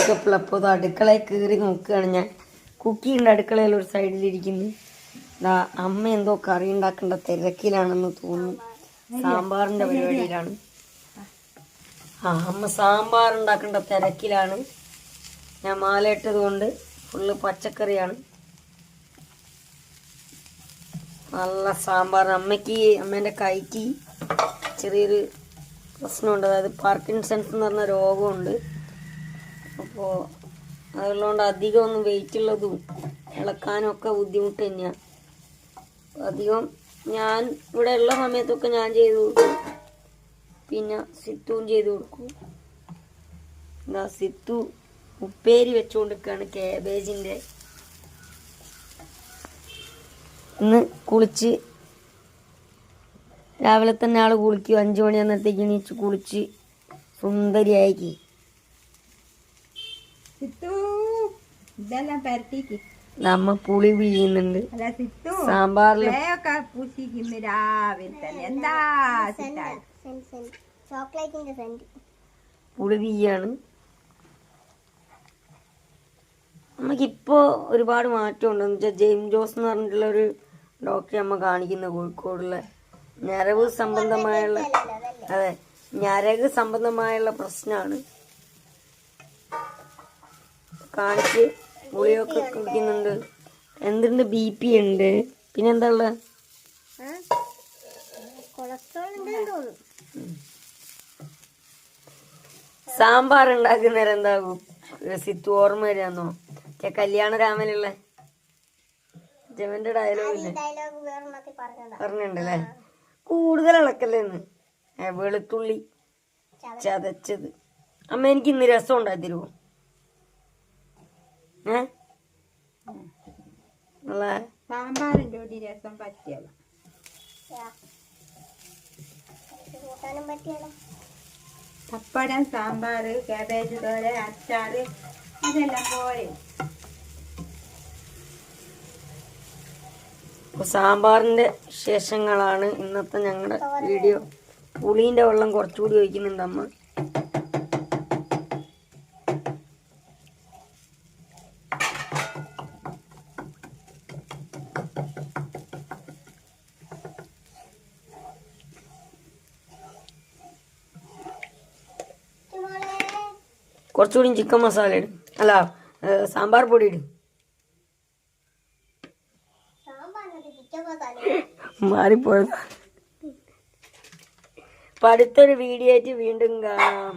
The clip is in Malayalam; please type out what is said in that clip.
മേക്കപ്പിൽ അപ്പോൾ അടുക്കളയിൽ കയറി നോക്കുകയാണ് ഞാൻ. കുക്കിയുണ്ട് അടുക്കളയിൽ ഒരു സൈഡിലിരിക്കുന്നു. ദാ അമ്മ എന്തോ കറി ഉണ്ടാക്കേണ്ട തിരക്കിലാണെന്ന് തോന്നുന്നു. സാമ്പാറിന്റെ പരിപാടിയിലാണ്. ആ അമ്മ സാമ്പാർ ഉണ്ടാക്കേണ്ട തിരക്കിലാണ്. ഞാൻ മാലയിട്ടത് കൊണ്ട് ഫുള്ള് പച്ചക്കറിയാണ്. നല്ല സാമ്പാർ. അമ്മയ്ക്ക് അമ്മേന്റെ കൈക്ക് ചെറിയൊരു പ്രശ്നമുണ്ട്. അതായത് പാർക്കിൻസൺസ് എന്ന് പറഞ്ഞ രോഗമുണ്ട്. അപ്പോൾ അതുള്ളതുകൊണ്ട് അധികം ഒന്നും വെയിറ്റ് ഉള്ളതും ഇളക്കാനും ഒക്കെ ബുദ്ധിമുട്ട് തന്നെയാണ് അധികം ഞാൻ ഇവിടെ ഉള്ള സമയത്തൊക്കെ ഞാൻ ചെയ്ത് കൊടുക്കും. പിന്നെ സിത്തുവും ചെയ്ത് കൊടുക്കും. സിത്തു ഉപ്പേരി വെച്ചുകൊണ്ടിരിക്കുകയാണ് കാബേജിന്റെ ഇന്ന് കുളിച്ച് രാവിലെ തന്നെ ആൾ കുളിക്കും. അഞ്ചു മണി അന്നത്തേക്ക് എണീച്ച് കുളിച്ച് സുന്ദരിയാക്കി സിത്തു ഇതെല്ലാം പരട്ടിക്ക് നമ്മ പുളി പിഴിയുന്നുണ്ട് അല്ല സിത്തു ഒക്കെ പൂശിക്കുന്നു രാവിലെ തന്നെ. എന്താ സിത്താ? ചോക്ലേറ്റിന്റെ സെന്റ് പുളി പിഴിയാണ് നമുക്കിപ്പോ ഒരുപാട് മാറ്റമുണ്ട്. എന്ന് വെച്ചാൽ ജെയിം ജോസ് എന്ന് പറഞ്ഞിട്ടുള്ള ഒരു ഡോക്ടറെ അമ്മ കാണിക്കുന്ന കോഴിക്കോടുള്ള ഞരവ് സംബന്ധമായുള്ള അതെ ഞരക് സംബന്ധമായുള്ള പ്രശ്നമാണ് കാണിച്ച് ഗുളിയൊക്കെ കുടിക്കുന്നുണ്ട്. എന്തുണ്ട് ബി പി ഉണ്ട്. പിന്നെന്താ ഉള്ളത് തോന്നുന്നു. സാമ്പാർ ഉണ്ടാക്കുന്നേരം എന്താകും സിത്തു ഓർമ്മ വരാന്നോ? കല്യാണ രാമനുള്ള ജവന്റെ ഡയലോഗ് പറഞ്ഞിട്ടുണ്ടല്ലേ? കൂടുതൽ ഇളക്കല്ലേന്ന് വെളുത്തുള്ളി ചതച്ചത്. അമ്മ എനിക്ക് ഇന്ന് രസം ഉണ്ടാക്കി തരുമോ കൂടി രസം പറ്റിയല്ല. പപ്പടം സാമ്പാർ കാബേജ് തോര അച്ചാർ ഇതെല്ലാം പോരെ അപ്പൊ സാമ്പാറിന്റെ വിശേഷങ്ങളാണ് ഇന്നത്തെ ഞങ്ങളുടെ വീഡിയോ. പുളീന്റെ വെള്ളം കുറച്ചുകൂടി ഒഴിക്കുന്നുണ്ട് അമ്മ. കുറച്ചുകൂടി ചിക്കൻ മസാല ഇടും. അല്ല സാമ്പാർ പൊടി ഇടും. മാറിപ്പോയത്. അപ്പൊ അടുത്തൊരു വീഡിയോ ആയിട്ട് വീണ്ടും കാണാം.